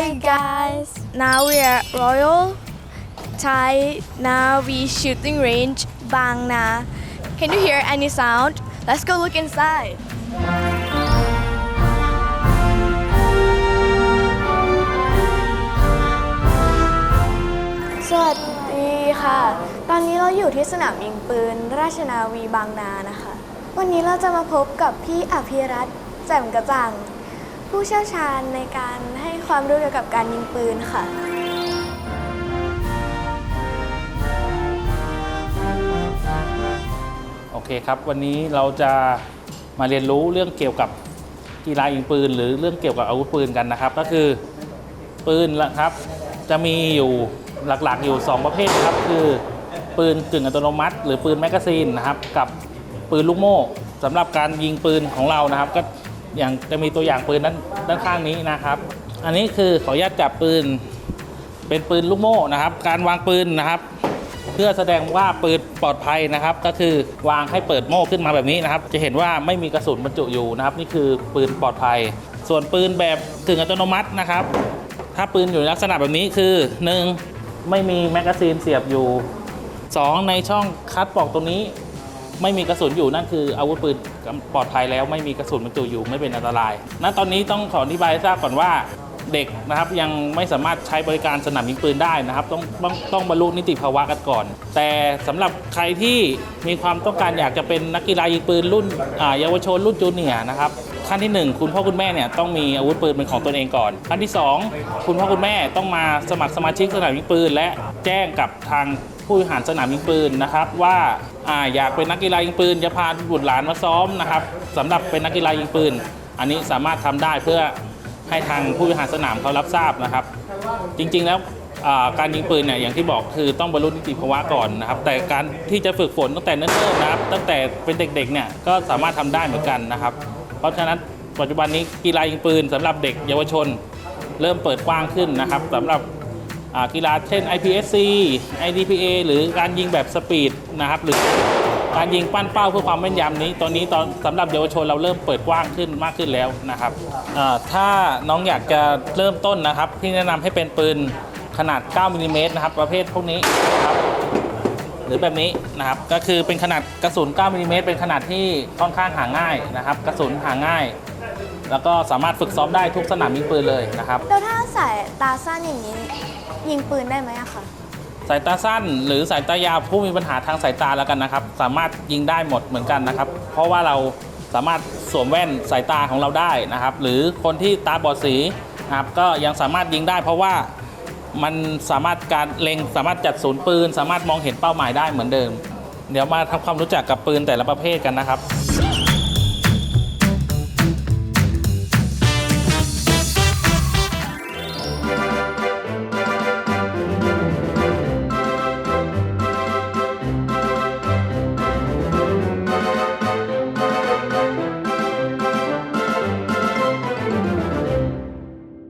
Hi guys. Now we are Royal Thai Navy shooting range, Bang Na. Can you hear any sound? Let's go look inside. สวัสดีค่ะ ตอนนี้เราอยู่ที่สนามยิงปืน ราชนาวีบางนานะคะ วันนี้เราจะมาพบกับพี่อภิรัตน์แจ่มกระจ่าง ผู้เชี่ยวชาญในการให้ความรู้เกี่ยวกับการยิงปืนค่ะ โอเคครับ วันนี้เราจะมาเรียนรู้เรื่องเกี่ยวกับกีฬายิงปืน หรือเรื่องเกี่ยวกับอาวุธปืนกันนะครับ ก็คือปืนละครับ จะมีอยู่หลักๆอยู่ 2 ประเภทครับ คือปืนกึ่งอัตโนมัติ หรือปืนแมกกาซีนนะครับ กับปืนลูกโม่สำหรับการยิงปืนของเรานะครับ ก็ อย่างจะมีตัวอย่างปืนด้านด้านข้างนี้นะครับ อันนี้คือขออนุญาตจับปืน เป็นปืนลูกโม่นะครับ การวางปืนนะครับ เพื่อแสดงว่าปืนปลอดภัยนะครับ ก็คือวางให้เปิดโม่ขึ้นมาแบบนี้นะครับ จะเห็นว่าไม่มีกระสุนบรรจุอยู่นะครับ นี่คือปืนปลอดภัย ส่วนปืนแบบกึ่งอัตโนมัตินะครับ ถ้าปืนอยู่ในลักษณะแบบนี้คือ 1. ไม่มีแมกกาซีนเสียบอยู่ 2. ในช่องคัดปลอกตรงนี้ ไม่มีกระสุนอยู่นั่นคืออาวุธปืนปลอดภัยแล้วไม่มีกระสุนบรรจุอยู่ไม่เป็นอันตรายณตอนนี้ต้องขออธิบายให้ทราบก่อนว่าเด็กนะครับยังไม่สามารถใช้บริการสนามยิงปืนได้นะครับต้องต้องต้องบรรลุนิติภาวะกันก่อน แต่สำหรับใครที่มีความต้องการอยากจะเป็นนักกีฬายิงปืนรุ่นเยาวชนรุ่นจูเนียร์นะครับขั้นที่หนึ่งคุณพ่อคุณแม่เนี่ยต้องมีอาวุธปืนเป็นของตนเองก่อนขั้นที่สองคุณพ่อคุณแม่ต้องมาสมัครสมาชิกสนามยิงปืน และแจ้งกับทาง ผู้บริหารสนามยิงปืนนะครับ ว่าอาอยากเป็นนักกีฬายิงปืนจะพาบุตรหลานมาซ้อมนะครับสำหรับเป็นนักกีฬายิงปืน อันนี้สามารถทำได้เพื่อให้ทางผู้บริหารสนามเขารับทราบนะครับ จริงๆแล้วการยิงปืนเนี่ยอย่างที่บอกคือต้องบรรลุนิติภาวะก่อนนะครับ แต่การที่จะฝึกฝนตั้งแต่เนิ่นๆนะครับ ตั้งแต่เป็นเด็กๆเนี่ยก็สามารถทำได้เหมือนกันนะครับ เพราะฉะนั้นปัจจุบันนี้กีฬายิงปืนสำหรับเด็กเยาวชน เริ่มเปิดกว้างขึ้นนะครับสำหรับ กีฬาเช่น IPSC IDPA หรือการยิงแบบสปีดนะครับหรือการยิงปั้นเป้าเพื่อความแม่นยำนี้ตอนนี้ตอนสำหรับเยาวชนเราเริ่มเปิดกว้างขึ้นมากขึ้นแล้วนะครับถ้าน้องอยากจะเริ่มต้นนะครับ พี่แนะนำให้เป็นปืนขนาด 9มิลลิเมตรนะครับ ประเภทพวกนี้นะครับหรือแบบนี้นะครับ ก็คือเป็นขนาดกระสุน 9มิลลิเมตรเป็นขนาดที่ค่อนข้างหาง่ายนะครับ กระสุนหาง่าย แล้วก็สามารถฝึกซ้อมได้ทุกสนามยิงปืนเลยนะครับแล้วถ้าสายตาสั้นอย่างนี้ ยิงปืนได้ไหมอะคะสายตาสั้น หรือสายตายาวผู้มีปัญหาทางสายตาแล้วกันนะครับ สามารถยิงได้หมดเหมือนกันนะครับ เพราะว่าเราสามารถสวมแว่นสายตาของเราได้นะครับ หรือคนที่ตาบอดสีนะครับก็ยังสามารถยิงได้ เพราะว่ามันสามารถการเล็งสามารถจัดศูนย์ปืน สามารถมองเห็นเป้าหมายได้เหมือนเดิม เดี๋ยวมาทำความรู้จักกับปืนแต่ละประเภทกันนะครับ